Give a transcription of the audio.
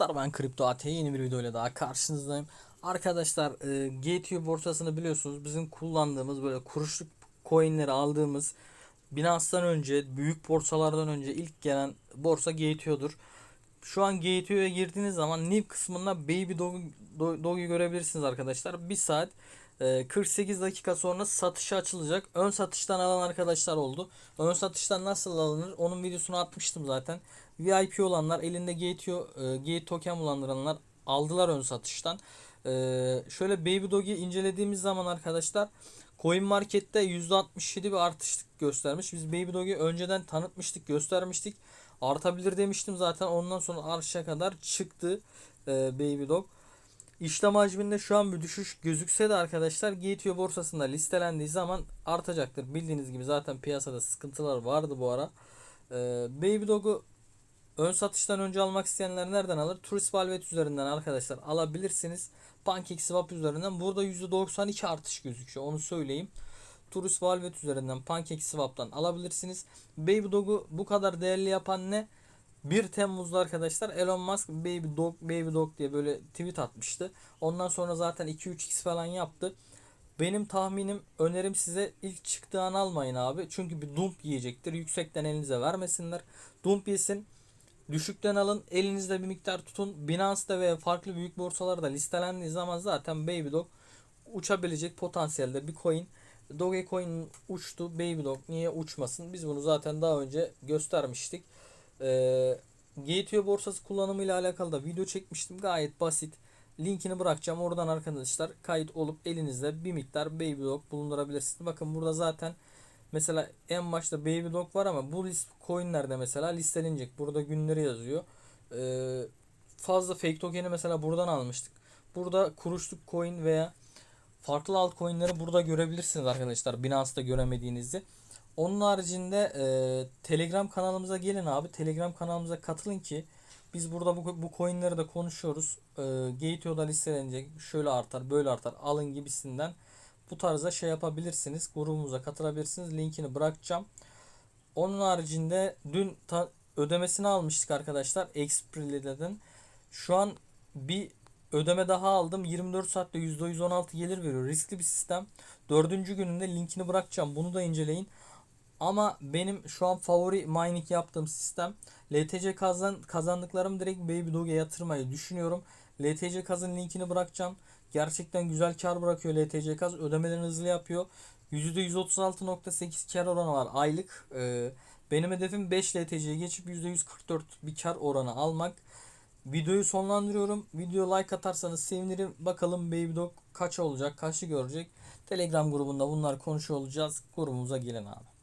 Arkadaşlar ben Kripto AT yeni bir videoyla daha karşınızdayım. Arkadaşlar e, GTU borsasını biliyorsunuz bizim kullandığımız böyle kuruşluk coinleri aldığımız Binance'dan önce büyük borsalardan önce ilk gelen borsa GTU'dur. Şu an GTU'ya girdiğiniz zaman new kısmında Baby Dog, Dog- Dog'u görebilirsiniz arkadaşlar. 1 saat e, 48 dakika sonra satışa açılacak. Ön satıştan alan arkadaşlar oldu. Ön satıştan nasıl alınır? Onun videosunu atmıştım zaten. VIP olanlar elinde GTO, e, Gate token bulunduranlar aldılar ön satıştan. E, şöyle Baby Dog'i incelediğimiz zaman arkadaşlar Coin Market'te %67 bir artış göstermiş. Biz Baby Dog'i önceden tanıtmıştık, göstermiştik. Artabilir demiştim zaten. Ondan sonra arşa kadar çıktı e, Baby Dog. İşlem hacminde şu an bir düşüş gözükse de arkadaşlar GTO borsasında listelendiği zaman artacaktır. Bildiğiniz gibi zaten piyasada sıkıntılar vardı bu ara. E, Baby Dog'u ön satıştan önce almak isteyenler nereden alır? Turist Valvet üzerinden arkadaşlar alabilirsiniz. PancakeSwap üzerinden burada %92 artış gözüküyor. Onu söyleyeyim. Turist Valvet üzerinden PancakeSwap'tan alabilirsiniz. Baby Dog'u bu kadar değerli yapan ne? 1 Temmuz'da arkadaşlar Elon Musk Baby Dog Baby Dog diye böyle tweet atmıştı. Ondan sonra zaten 2-3x falan yaptı. Benim tahminim önerim size ilk çıktığı an almayın abi. Çünkü bir dump yiyecektir. Yüksekten elinize vermesinler. Dump yesin. Düşükten alın. Elinizde bir miktar tutun. Binance'da veya farklı büyük borsalarda listelendiği zaman zaten Baby Dog uçabilecek potansiyelde bir coin. Dogecoin uçtu. Baby Dog niye uçmasın? Biz bunu zaten daha önce göstermiştik. Ee, GTO borsası kullanımı ile alakalı da video çekmiştim. Gayet basit. Linkini bırakacağım. Oradan arkadaşlar kayıt olup elinizde bir miktar Baby Dog bulundurabilirsiniz. Bakın burada zaten mesela en başta Baby Dog var ama bu list coinlerde mesela listelenecek. Burada günleri yazıyor. Ee, fazla fake token'i mesela buradan almıştık. Burada kuruşluk coin veya farklı altcoin'leri burada görebilirsiniz arkadaşlar. Binance'da göremediğinizi. Onun haricinde e, Telegram kanalımıza gelin abi. Telegram kanalımıza katılın ki biz burada bu, bu coinleri de konuşuyoruz. E, Gateo'da listelenecek. Şöyle artar, böyle artar. Alın gibisinden. Bu tarzda şey yapabilirsiniz. Grubumuza katılabilirsiniz. Linkini bırakacağım. Onun haricinde dün ödemesini almıştık arkadaşlar. Xprili'den. Şu an bir ödeme daha aldım. 24 saatte %116 gelir veriyor. Riskli bir sistem. Dördüncü gününde linkini bırakacağım. Bunu da inceleyin. Ama benim şu an favori mining yaptığım sistem LTC kazan kazandıklarım direkt Baby Dog'e yatırmayı düşünüyorum. LTC kazın linkini bırakacağım. Gerçekten güzel kar bırakıyor LTC kaz. Ödemelerini hızlı yapıyor. %136.8 kar oranı var aylık. Ee, benim hedefim 5 LTC'ye geçip %144 bir kar oranı almak. Videoyu sonlandırıyorum. Video like atarsanız sevinirim. Bakalım Baby kaç olacak, kaçı görecek. Telegram grubunda bunlar konuşuyor olacağız. Grubumuza gelin abi.